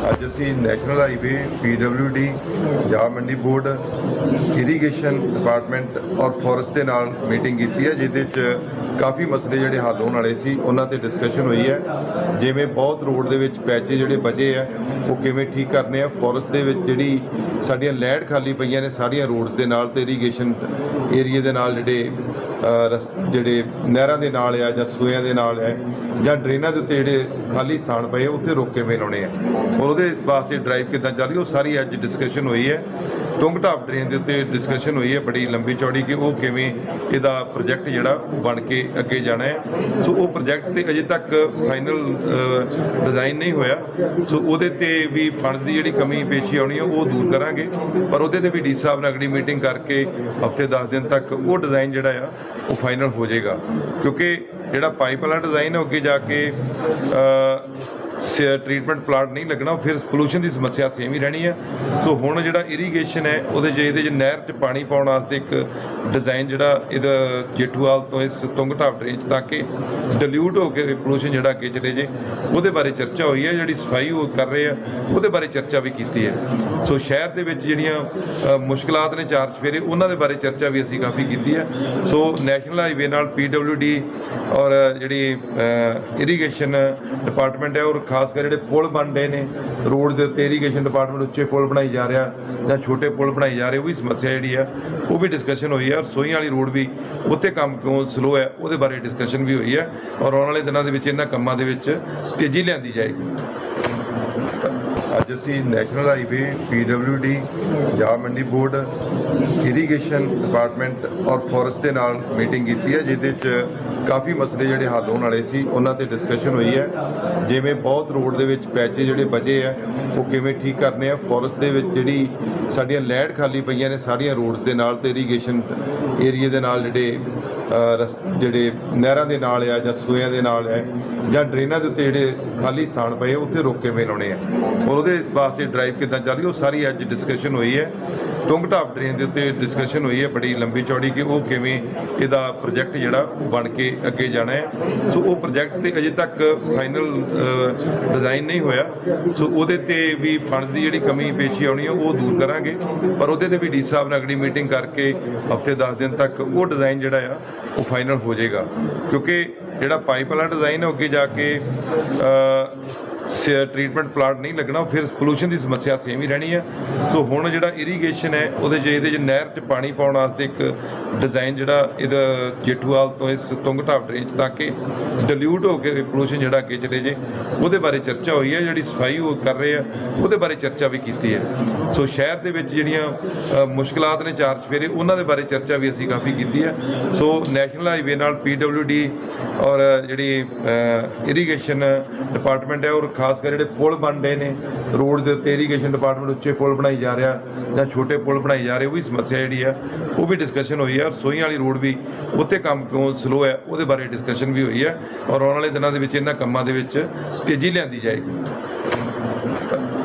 ਅੱਜ ਅਸੀਂ national highway PWD Punjab Mandi board irrigation department ਔਰ ਫੋਰੈਸਟ ਦੇ ਨਾਲ ਮੀਟਿੰਗ ਕੀਤੀ ਹੈ, ਜਿਹਦੇ 'ਚ ਕਾਫੀ ਮਸਲੇ ਜਿਹੜੇ ਹੱਲ ਹੋਣ ਵਾਲੇ ਸੀ, ਉਹਨਾਂ ਤੇ ਡਿਸਕਸ਼ਨ ਹੋਈ ਹੈ। ਜਿਵੇਂ ਬਹੁਤ ਰੋਡ ਦੇ ਵਿੱਚ ਪੈਚੇ ਜਿਹੜੇ ਬਚੇ ਆ, ਉਹ ਕਿਵੇਂ ਠੀਕ ਕਰਨੇ ਆ ਫੋਰੈਸਟ ਦੇ ਵਿੱਚ ਜਿਹੜੀ ਸਾਡੀਆਂ ਲੈਂਡ ਖਾਲੀ ਪਈਆਂ ਨੇ, ਸਾਰੀਆਂ ਰੋਡਸ ਦੇ ਨਾਲ ਤੇ ਇਰੀਗੇਸ਼ਨ ਏਰੀਆ ਦੇ ਨਾਲ ਜਿਹੜੇ ਰਸ, ਜਿਹੜੇ ਨਹਿਰਾਂ ਦੇ ਨਾਲ ਆ ਜਾਂ ਸੂਇਆਂ ਦੇ ਨਾਲ ਹੈ ਜਾਂ ਡਰੇਨਾਂ ਦੇ ਉੱਤੇ ਜਿਹੜੇ ਖਾਲੀ ਸਥਾਨ ਪਏ ਉੱਥੇ ਰੋਕ ਕਿਵੇਂ ਲਾਉਣੇ ਆ? ਔਰ ਉਹਦੇ ਵਾਸਤੇ ਡਰਾਈਵ ਕਿੱਦਾਂ ਚੱਲ ਰਹੀ ਉਹ ਸਾਰੀ ਅੱਜ ਡਿਸਕਸ਼ਨ ਹੋਈ ਹੈ। ਟੁੰਗ ਢਾਬ ਡਰੇਨ ਦੇ ਉੱਤੇ ਡਿਸਕਸ਼ਨ ਹੋਈ ਹੈ ਬੜੀ ਲੰਬੀ ਚੌੜੀ ਕਿ ਉਹ ਕਿਵੇਂ ਇਹਦਾ ਪ੍ਰੋਜੈਕਟ ਜਿਹੜਾ ਉਹ ਬਣ ਕੇ ਅੱਗੇ ਜਾਣਾ ਹੈ। ਸੋ ਉਹ ਪ੍ਰੋਜੈਕਟ ਤੇ ਅਜੇ ਤੱਕ ਫਾਈਨਲ ਡਿਜ਼ਾਈਨ ਨਹੀਂ ਹੋਇਆ। ਸੋ ਉਹਦੇ ਤੇ ਵੀ ਫੰਡਸ ਦੀ ਜਿਹੜੀ ਕਮੀ ਪੇਸ਼ੀ ਆਉਣੀ ਹੈ, ਉਹ ਦੂਰ ਕਰਾਂਗੇ। ਪਰ ਉਹਦੇ ਤੇ ਵੀ ਡੀ ਸਾਹਿਬ ਨਾਲ ਅਗਲੀ ਮੀਟਿੰਗ ਕਰਕੇ ਹਫ਼ਤੇ 10 ਦਿਨ ਤੱਕ ਉਹ ਡਿਜ਼ਾਈਨ ਜਿਹੜਾ ਆ, ਉਹ ਫਾਈਨਲ ਹੋ ਜਾਏਗਾ। ਕਿਉਂਕਿ ਜਿਹੜਾ ਪਾਈਪ ਵਾਲਾ ਡਿਜ਼ਾਈਨ ਹੈ ਅੱਗੇ ਜਾ ਕੇ ਟ੍ਰੀਟਮੈਂਟ ਪਲਾਂਟ ਨਹੀਂ ਲੱਗਣਾ ਫਿਰ ਪੋਲੂਸ਼ਨ ਦੀ ਸਮੱਸਿਆ ਸੇਮ ਹੀ ਰਹਿਣੀ ਹੈ ਸੋ ਹੁਣ ਜਿਹੜਾ ਇਰੀਗੇਸ਼ਨ ਹੈ ਉਹਦੇ 'ਚ ਇਹਦੇ 'ਚ ਨਹਿਰ 'ਚ ਪਾਣੀ ਪਾਉਣ ਵਾਸਤੇ ਇੱਕ ਡਿਜ਼ਾਈਨ ਜਿਹੜਾ ਇਹਦਾ ਜੇਠੂਵਾਲ ਤੋਂ ਇਸ ਤੁੰਗ ਢਾਬ ਡਰੇਨ 'ਚ ਤਾਂ ਕਿ ਡਿਲੂਟ ਹੋ ਕੇ ਪੋਲੂਸ਼ਨ ਜਿਹੜਾ ਅੱਗੇ ਚਲੇ ਜੇ ਉਹਦੇ ਬਾਰੇ ਚਰਚਾ ਹੋਈ ਹੈ ਜਿਹੜੀ ਸਫ਼ਾਈ ਉਹ ਕਰ ਰਹੇ ਆ ਉਹਦੇ ਬਾਰੇ ਚਰਚਾ ਵੀ ਕੀਤੀ ਹੈ। ਸੋ ਸ਼ਹਿਰ ਦੇ ਵਿੱਚ ਜਿਹੜੀਆਂ ਅ, ਮੁਸ਼ਕਲਾਤ ਨੇ ਚਾਰ ਸਫੇਰੇ ਉਹਨਾਂ ਦੇ ਬਾਰੇ ਚਰਚਾ ਵੀ ਅਸੀਂ ਕਾਫੀ ਕੀਤੀ ਹੈ। ਸੋ ਨੈਸ਼ਨਲ ਹਾਈਵੇ ਨਾਲ ਪੀਡਬਲਯੂਡੀ ਔਰ ਜਿਹੜੀ ਇਰੀਗੇਸ਼ਨ ਡਿਪਾਰਟਮੈਂਟ ਹੈ ਔਰ ਖਾਸ ਕਰ ਜਿਹੜੇ ਪੁਲ ਬਣ ਰਹੇ ਨੇ, ਰੋਡ ਦੇ ਉੱਤੇ ਇਰੀਗੇਸ਼ਨ ਡਿਪਾਰਟਮੈਂਟ ਉੱਚੇ ਪੁਲ ਬਣਾਈ ਜਾ ਰਿਹਾ ਜਾਂ ਛੋਟੇ ਪੁਲ ਬਣਾਈ ਜਾ ਰਹੇ, ਉਹ ਵੀ ਸਮੱਸਿਆ ਜਿਹੜੀ ਆ, ਉਹ ਵੀ ਡਿਸਕਸ਼ਨ ਹੋਈ ਹੈ ਔਰ ਸੋਈਆਂ ਵਾਲੀ ਰੋਡ ਵੀ ਉੱਤੇ ਕੰਮ ਕਿਉਂ ਸਲੋ ਹੈ, ਉਹਦੇ ਬਾਰੇ ਡਿਸਕਸ਼ਨ ਵੀ ਹੋਈ ਹੈ ਔਰ ਆਉਣ ਵਾਲੇ ਦਿਨਾਂ ਦੇ ਵਿੱਚ ਇਹਨਾਂ ਕੰਮਾਂ ਦੇ ਵਿੱਚ ਤੇਜ਼ੀ ਲਿਆਂਦੀ ਜਾਏਗੀ। ਅੱਜ ਅਸੀਂ national highway PWD Punjab Mandi board irrigation department ਔਰ ਫੋਰੈਸਟ ਦੇ ਨਾਲ ਮੀਟਿੰਗ ਕੀਤੀ ਹੈ, ਜਿਹਦੇ 'ਚ ਕਾਫੀ ਮਸਲੇ ਜਿਹੜੇ ਹੱਲ ਹੋਣ ਵਾਲੇ ਸੀ, ਉਹਨਾਂ ਤੇ ਡਿਸਕਸ਼ਨ ਹੋਈ ਹੈ। ਜਿਵੇਂ ਬਹੁਤ ਰੋਡ ਦੇ ਵਿੱਚ ਪੈਚੇ ਜਿਹੜੇ ਬਚੇ ਆ, ਉਹ ਕਿਵੇਂ ਠੀਕ ਕਰਨੇ ਆ। ਫੋਰੈਸਟ ਦੇ ਵਿੱਚ ਜਿਹੜੀ ਸਾਡੀਆਂ ਲੈਂਡ ਖਾਲੀ ਪਈਆਂ ਨੇ, ਸਾਰੀਆਂ ਰੋਡਸ ਦੇ ਨਾਲ ਤੇ ਇਰੀਗੇਸ਼ਨ ਏਰੀਆ ਦੇ ਨਾਲ ਜਿਹੜੇ ਰਸ, ਜਿਹੜੇ ਨਹਿਰਾਂ ਦੇ ਨਾਲ ਆ ਜਾਂ ਸੂਇਆਂ ਦੇ ਨਾਲ ਹੈ ਜਾਂ ਡਰੇਨਾਂ ਦੇ ਉੱਤੇ ਜਿਹੜੇ ਖਾਲੀ ਸਥਾਨ ਪਏ ਉੱਥੇ ਰੋਕ ਕੇ ਲਾਉਣੇ ਆ। ਔਰ ਉਹਦੇ ਵਾਸਤੇ ਡਰਾਈਵ ਕਿੱਦਾਂ ਚੱਲ ਰਹੀ ਉਹ ਸਾਰੀ ਅੱਜ ਡਿਸਕਸ਼ਨ ਹੋਈ ਹੈ। ਟੁੰਗ ਢਾਬ ਡਰੇਨ ਦੇ ਉੱਤੇ ਡਿਸਕਸ਼ਨ ਹੋਈ ਹੈ, ਬੜੀ ਲੰਬੀ ਚੌੜੀ ਕਿ ਉਹ ਕਿਵੇਂ ਇਹਦਾ ਪ੍ਰੋਜੈਕਟ ਜਿਹੜਾ ਉਹ ਬਣ ਕੇ ਅੱਗੇ ਜਾਣਾ ਹੈ। ਸੋ ਉਹ ਪ੍ਰੋਜੈਕਟ ਤੇ ਅਜੇ ਤੱਕ ਫਾਈਨਲ ਡਿਜ਼ਾਈਨ ਨਹੀਂ ਹੋਇਆ। ਸੋ ਉਹਦੇ ਤੇ ਵੀ ਫੰਡਸ ਦੀ ਜਿਹੜੀ ਕਮੀ ਪੇਸ਼ੀ ਆਉਣੀ ਹੈ, ਉਹ ਦੂਰ ਕਰਾਂਗੇ। ਪਰ ਉਹਦੇ ਤੇ ਵੀ ਡੀ ਸਾਹਿਬ ਨਾਲ ਅਗਲੀ ਮੀਟਿੰਗ ਕਰਕੇ ਹਫ਼ਤੇ 10 ਦਿਨ ਤੱਕ ਉਹ ਡਿਜ਼ਾਈਨ ਜਿਹੜਾ ਆ, ਉਹ ਫਾਈਨਲ ਹੋ ਜਾਏਗਾ। ਕਿਉਂਕਿ ਜਿਹੜਾ ਪਾਈਪ ਵਾਲਾ ਡਿਜ਼ਾਈਨ ਹੈ ਅੱਗੇ ਜਾ ਕੇ ਟ੍ਰੀਟਮੈਂਟ ਪਲਾਂਟ ਨਹੀਂ ਲੱਗਣਾ ਫਿਰ ਪੋਲੂਸ਼ਨ ਦੀ ਸਮੱਸਿਆ ਸੇਮ ਹੀ ਰਹਿਣੀ ਹੈ ਸੋ ਹੁਣ ਜਿਹੜਾ ਇਰੀਗੇਸ਼ਨ ਹੈ ਉਹਦੇ 'ਚ ਇਹਦੇ 'ਚ ਨਹਿਰ 'ਚ ਪਾਣੀ ਪਾਉਣ ਵਾਸਤੇ ਇੱਕ ਡਿਜ਼ਾਈਨ ਜਿਹੜਾ ਇਹਦਾ ਜੇਠੂਵਾਲ ਤੋਂ ਇਸ ਤੁੰਗ ਢਾਬ ਡਰੇਨ 'ਚ ਤਾਂ ਕਿ ਡਿਲੂਟ ਹੋ ਕੇ ਪੋਲੂਸ਼ਨ ਜਿਹੜਾ ਅੱਗੇ ਚਲੇ ਜੇ ਉਹਦੇ ਬਾਰੇ ਚਰਚਾ ਹੋਈ ਹੈ ਜਿਹੜੀ ਸਫ਼ਾਈ ਉਹ ਕਰ ਰਹੇ ਆ ਉਹਦੇ ਬਾਰੇ ਚਰਚਾ ਵੀ ਕੀਤੀ ਹੈ। ਸੋ ਸ਼ਹਿਰ ਦੇ ਵਿੱਚ ਜਿਹੜੀਆਂ ਅ, ਮੁਸ਼ਕਲਾਤ ਨੇ ਚਾਰ ਚਫੇਰੇ ਉਹਨਾਂ ਦੇ ਬਾਰੇ ਚਰਚਾ ਵੀ ਅਸੀਂ ਕਾਫੀ ਕੀਤੀ ਹੈ। ਸੋ ਨੈਸ਼ਨਲ ਹਾਈਵੇ ਨਾਲ ਪੀਡਬਲਯੂਡੀ ਔਰ ਜਿਹੜੀ ਇਰੀਗੇਸ਼ਨ ਡਿਪਾਰਟਮੈਂਟ ਹੈ ਔਰ ਖਾਸ ਖਾਸ ਕਰ ਜਿਹੜੇ ਪੁਲ ਬਣ ਰਹੇ ਨੇ, ਰੋਡ ਦੇ ਉੱਤੇ ਇਰੀਗੇਸ਼ਨ ਡਿਪਾਰਟਮੈਂਟ ਉੱਚੇ ਪੁਲ ਬਣਾਈ ਜਾ ਰਿਹਾ ਜਾਂ ਛੋਟੇ ਪੁਲ ਬਣਾਈ ਜਾ ਰਹੇ, ਉਹ ਵੀ ਸਮੱਸਿਆ ਜਿਹੜੀ ਆ, ਉਹ ਵੀ ਡਿਸਕਸ਼ਨ ਹੋਈ ਹੈ ਔਰ ਸੋਈਆਂ ਵਾਲੀ ਰੋਡ ਵੀ ਉੱਤੇ ਕੰਮ ਕਿਉਂ ਸਲੋ ਹੈ, ਉਹਦੇ ਬਾਰੇ ਡਿਸਕਸ਼ਨ ਵੀ ਹੋਈ ਹੈ ਔਰ ਆਉਣ ਵਾਲੇ ਦਿਨਾਂ ਦੇ ਵਿੱਚ ਇਹਨਾਂ ਕੰਮਾਂ ਦੇ ਵਿੱਚ ਤੇਜ਼ੀ ਲਿਆਂਦੀ ਜਾਏਗੀ।